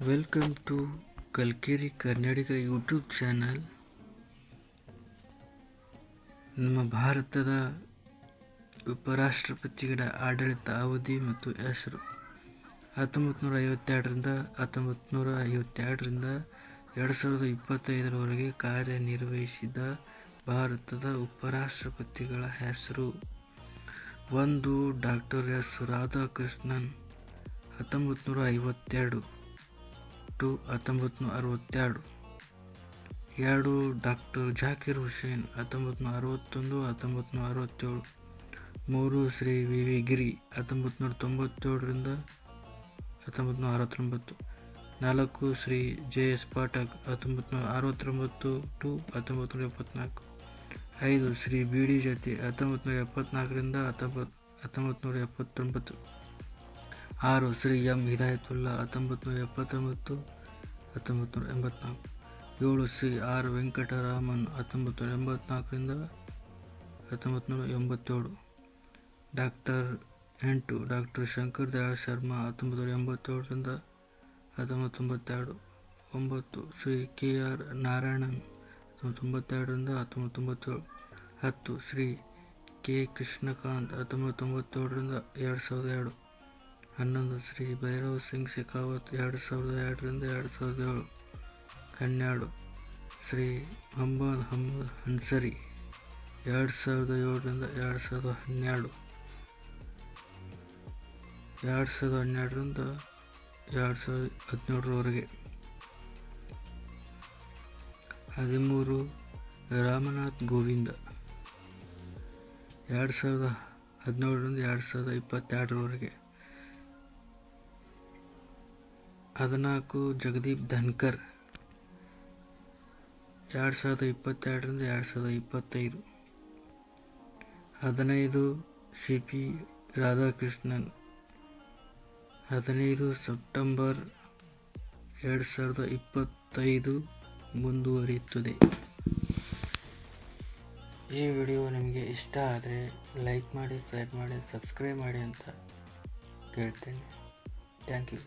Welcome to Kalkeri Kannadiga YouTube channel ನಮ್ಮ ಭಾರತದ ಉಪರಾಷ್ಟ್ರಪತಿಗಳ ಆಡಳಿತ ಅವಧಿ ಮತ್ತು ಹೆಸರು ಹತ್ತೊಂಬತ್ತು ನೂರ ಐವತ್ತೆರಡರಿಂದ ಹತ್ತೊಂಬತ್ತು ನೂರ ಐವತ್ತೆರಡರಿಂದ ಎರಡು ಸಾವಿರದ ಇಪ್ಪತ್ತೈದರವರೆಗೆ ಕಾರ್ಯನಿರ್ವಹಿಸಿದ ಭಾರತದ ಉಪರಾಷ್ಟ್ರಪತಿಗಳ ಹೆಸರು. ಒಂದು ಡಾಕ್ಟರ್ ಎಸ್ ರಾಧಾಕೃಷ್ಣನ್ ಹತ್ತೊಂಬತ್ತು ನೂರ ಐವತ್ತೆರಡು ಟು ಹತ್ತೊಂಬತ್ತು ನೂರ ಅರವತ್ತೆರಡು. ಎರಡು ಡಾಕ್ಟರ್ ಜಾಕಿರ್ ಹುಸೇನ್, ಹತ್ತೊಂಬತ್ತು ನೂರ ಅರವತ್ತೊಂದು, ಹತ್ತೊಂಬತ್ತು ನೂರ ಅರವತ್ತೇಳು. ಮೂರು ಶ್ರೀ ವಿ ವಿ ಗಿರಿ, ಹತ್ತೊಂಬತ್ತು ನೂರ ತೊಂಬತ್ತೇಳರಿಂದ ಹತ್ತೊಂಬತ್ತು ನೂರ ಅರವತ್ತೊಂಬತ್ತು. ನಾಲ್ಕು ಶ್ರೀ ಜೆ ಎಸ್ ಪಾಠಕ್, ಹತ್ತೊಂಬತ್ತು ನೂರ ಅರವತ್ತೊಂಬತ್ತು ಟು ಹತ್ತೊಂಬತ್ತು ನೂರ ಎಪ್ಪತ್ನಾಲ್ಕು ಐದು ಶ್ರೀ ಬಿ ಡಿ ಜತಿ, ಹತ್ತೊಂಬತ್ತು ನೂರ ಎಪ್ಪತ್ನಾಲ್ಕರಿಂದ ಹತ್ತೊಂಬತ್ತು ಹತ್ತೊಂಬತ್ತು ನೂರ ಎಪ್ಪತ್ತೊಂಬತ್ತು. ಆರು ಶ್ರೀ ಎಂ ಹಿದಾಯತುಲ್ಲಾ ಹತ್ತೊಂಬತ್ತು ನೂರ ಎಪ್ಪತ್ತೊಂಬತ್ತು ಹತ್ತೊಂಬತ್ತು ನೂರ ಎಂಬತ್ನಾಲ್ಕು. ಏಳು ಶ್ರೀ ಆರ್ ವೆಂಕಟರಾಮನ್ ಹತ್ತೊಂಬತ್ತು ನೂರ ಎಂಬತ್ನಾಲ್ಕರಿಂದ ಹತ್ತೊಂಬತ್ತು ನೂರ ಎಂಬತ್ತೇಳು. ಡಾಕ್ಟರ್ ಎಂಟು ಡಾಕ್ಟರ್ ಶಂಕರ್ ದಯಾಳ್ ಶರ್ಮಾ ಹತ್ತೊಂಬತ್ತು ನೂರ ಎಂಬತ್ತೇಳರಿಂದ ಹತ್ತೊಂಬತ್ತು ತೊಂಬತ್ತೆರಡು ಒಂಬತ್ತು ಶ್ರೀ ಕೆ ಆರ್ ನಾರಾಯಣನ್ ಹತ್ತೊಂಬತ್ತು ತೊಂಬತ್ತೆರಡರಿಂದ ಹತ್ತೊಂಬತ್ತು ತೊಂಬತ್ತೇಳು ಹತ್ತು ಶ್ರೀ ಕೆ ಕೃಷ್ಣಕಾಂತ್ ಹತ್ತೊಂಬತ್ತು ತೊಂಬತ್ತೇಳರಿಂದ ಎರಡು ಸಾವಿರದ ಎರಡು. ಹನ್ನೊಂದು ಶ್ರೀ ಭೈರವ್ ಸಿಂಗ್ ಶೆಖಾವತ್ ಎರಡು ಸಾವಿರದ ಎರಡರಿಂದ ಎರಡು ಸಾವಿರದ ಏಳು. ಹನ್ನೆರಡು ಶ್ರೀ ಮೊಹಮ್ಮದ್ ಹಮ್ಮದ್ ಹನ್ಸರಿ, ಎರಡು ಸಾವಿರದ ಏಳರಿಂದ ಎರಡು ಸಾವಿರದ ಹನ್ನೆರಡು ಎರಡು ಸಾವಿರದ ಹನ್ನೆರಡರಿಂದ ಎರಡು ಸಾವಿರದ ಹದಿನೇಳರವರೆಗೆ. ಹದಿಮೂರು, ರಾಮನಾಥ್ ಗೋವಿಂದ. ಎರಡು ಸಾವಿರದ ಹದಿನೇಳರಿಂದ ಎರಡು ಸಾವಿರದ ಇಪ್ಪತ್ತೆರಡರವರೆಗೆ. ಹದಿನಾಲ್ಕು ಜಗದೀಪ್ ಧನ್ಕರ್. ಎರಡು ಸಾವಿರದ ಇಪ್ಪತ್ತೆರಡರಿಂದ ಎರಡು ಸಾವಿರದ ಇಪ್ಪತ್ತೈದು. ಹದಿನೈದು ಸಿ ಪಿ ರಾಧಾಕೃಷ್ಣನ್. ಹದಿನೈದು ಸೆಪ್ಟೆಂಬರ್ ಎರಡು ಸಾವಿರದ ಇಪ್ಪತ್ತೈದು ಮುಂದುವರಿಯುತ್ತದೆ. ಈ ವಿಡಿಯೋ ನಿಮಗೆ ಇಷ್ಟ ಆದರೆ ಲೈಕ್ ಮಾಡಿ, ಶೇರ್ ಮಾಡಿ, ಸಬ್ಸ್ಕ್ರೈಬ್ ಮಾಡಿ ಅಂತ ಕೇಳ್ತೇನೆ. Thank you.